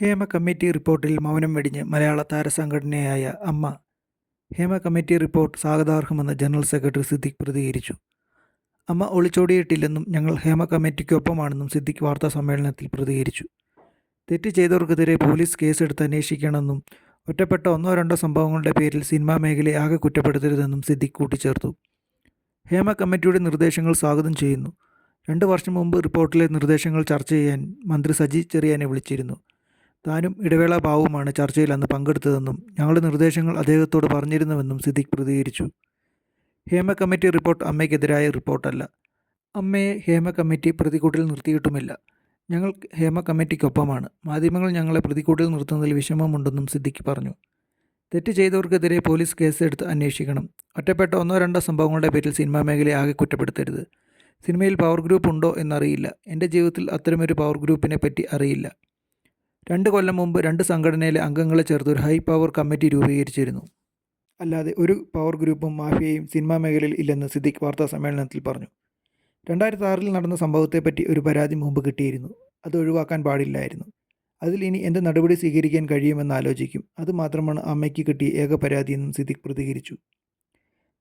Hema committee റിപ്പോർട്ടിൽ മൗനം വെടിഞ്ഞ് മലയാള താരസംഘടനയായ അമ്മ. ഹേമ കമ്മിറ്റി റിപ്പോർട്ട് സ്വാഗതാർഹമെന്ന് ജനറൽ സെക്രട്ടറി സിദ്ദിഖ് പ്രതികരിച്ചു. അമ്മ ഒളിച്ചോടിയിട്ടില്ലെന്നും ഞങ്ങൾ ഹേമ കമ്മിറ്റിക്കൊപ്പമാണെന്നും സിദ്ദിഖ് വാർത്താ സമ്മേളനത്തിൽ പ്രതികരിച്ചു. തെറ്റ് ചെയ്തവർക്കെതിരെ പോലീസ് കേസെടുത്ത് അന്വേഷിക്കണമെന്നും ഒറ്റപ്പെട്ട ഒന്നോ രണ്ടോ സംഭവങ്ങളുടെ പേരിൽ സിനിമാ മേഖലയെ ആകെ കുറ്റപ്പെടുത്തരുതെന്നും സിദ്ദിഖ് കൂട്ടിച്ചേർത്തു. ഹേമ കമ്മിറ്റിയുടെ നിർദ്ദേശങ്ങൾ സ്വാഗതം ചെയ്യുന്നു. രണ്ട് വർഷം മുമ്പ് റിപ്പോർട്ടിലെ നിർദ്ദേശങ്ങൾ ചർച്ച ചെയ്യാൻ മന്ത്രി സജി ചെറിയാനെ വിളിച്ചിരുന്നു. താനും ഇടവേള ബാവുമാണ് ചർച്ചയിൽ അന്ന് പങ്കെടുത്തതെന്നും ഞങ്ങളുടെ നിർദ്ദേശങ്ങൾ അദ്ദേഹത്തോട് പറഞ്ഞിരുന്നുവെന്നും സിദ്ദിഖ് പ്രതികരിച്ചു. ഹേമ കമ്മിറ്റി റിപ്പോർട്ട് അമ്മയ്ക്കെതിരായ റിപ്പോർട്ടല്ല. അമ്മയെ ഹേമ കമ്മിറ്റി പ്രതിക്കൂട്ടിൽ നിർത്തിയിട്ടുമില്ല. ഞങ്ങൾ ഹേമ കമ്മിറ്റിക്കൊപ്പമാണ്. മാധ്യമങ്ങൾ ഞങ്ങളെ പ്രതിക്കൂട്ടിൽ നിർത്തുന്നതിൽ വിഷമമുണ്ടെന്നും സിദ്ദിഖ് പറഞ്ഞു. തെറ്റ് ചെയ്തവർക്കെതിരെ പോലീസ് കേസെടുത്ത് അന്വേഷിക്കണം. ഒറ്റപ്പെട്ട ഒന്നോ രണ്ടോ സംഭവങ്ങളുടെ പേരിൽ സിനിമാ മേഖലയെ ആകെ കുറ്റപ്പെടുത്തരുത്. സിനിമയിൽ പവർ ഗ്രൂപ്പ് ഉണ്ടോ എന്നറിയില്ല. എന്റെ ജീവിതത്തിൽ അത്തരമൊരു പവർ ഗ്രൂപ്പിനെ പറ്റി അറിയില്ല. രണ്ട് കൊല്ലം മുമ്പ് രണ്ട് സംഘടനയിലെ അംഗങ്ങളെ ചേർത്ത് ഒരു ഹൈ പവർ കമ്മിറ്റി രൂപീകരിച്ചിരുന്നു. അല്ലാതെ ഒരു പവർ ഗ്രൂപ്പും മാഫിയയും സിനിമാ മേഖലയിൽ ഇല്ലെന്ന് സിദ്ദിഖ് വാർത്താ സമ്മേളനത്തിൽ പറഞ്ഞു. രണ്ടായിരത്തി ആറിൽ നടന്ന സംഭവത്തെപ്പറ്റി ഒരു പരാതി മുമ്പ് കിട്ടിയിരുന്നു. അത് ഒഴിവാക്കാൻ പാടില്ലായിരുന്നു. അതിൽ ഇനി എന്ത് നടപടി സ്വീകരിക്കാൻ കഴിയുമെന്ന് ആലോചിക്കും. അത് മാത്രമാണ് അമ്മയ്ക്ക് കിട്ടിയ ഏക പരാതിയെന്നും സിദ്ദിഖ് പ്രതികരിച്ചു.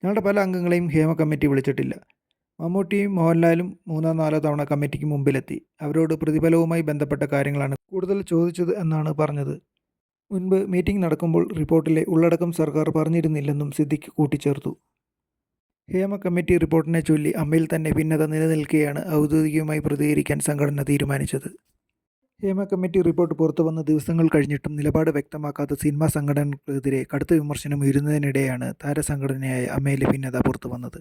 ഞങ്ങളുടെ പല അംഗങ്ങളെയും ഹേമ കമ്മിറ്റി വിളിച്ചിട്ടില്ല. മമ്മൂട്ടിയും മോഹൻലാലും മൂന്നോ നാലോ തവണ കമ്മിറ്റിക്ക് മുമ്പിലെത്തി. അവരോട് പ്രതിഫലവുമായി ബന്ധപ്പെട്ട കാര്യങ്ങളാണ് കൂടുതൽ ചോദിച്ചത് എന്നാണ് പറഞ്ഞത്. മുൻപ് മീറ്റിംഗ് നടക്കുമ്പോൾ റിപ്പോർട്ടിലെ ഉള്ളടക്കം സർക്കാർ പറഞ്ഞിരുന്നില്ലെന്നും സിദ്ദിഖ് കൂട്ടിച്ചേർത്തു. ഹേമ കമ്മിറ്റി റിപ്പോർട്ടിനെ ചൊല്ലി അമ്മയിൽ തന്നെ ഭിന്നത നിലനിൽക്കുകയാണ് ഔദ്യോഗികമായി പ്രതികരിക്കാൻ സംഘടന തീരുമാനിച്ചത്. ഹേമ കമ്മിറ്റി റിപ്പോർട്ട് പുറത്തു വന്ന ദിവസങ്ങൾ കഴിഞ്ഞിട്ടും നിലപാട് വ്യക്തമാക്കാത്ത സിനിമാ സംഘടനകൾക്കെതിരെ കടുത്ത വിമർശനം ഉയരുന്നതിനിടെയാണ് താരസംഘടനയായ അമ്മയിലെ ഭിന്നത പുറത്തു വന്നത്.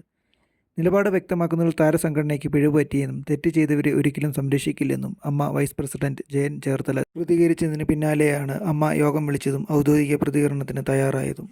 നിലപാട് വ്യക്തമാക്കുന്നതിൽ താരസംഘടനയ്ക്ക് പിഴവ് പറ്റിയെന്നും തെറ്റ് ചെയ്തവരെ ഒരിക്കലും സംരക്ഷിക്കില്ലെന്നും അമ്മ വൈസ് പ്രസിഡന്റ് ജയൻ ചേർത്തല പ്രതികരിച്ചതിന് പിന്നാലെയാണ് അമ്മ യോഗം വിളിച്ചതും ഔദ്യോഗിക പ്രതികരണത്തിന് തയ്യാറായതും.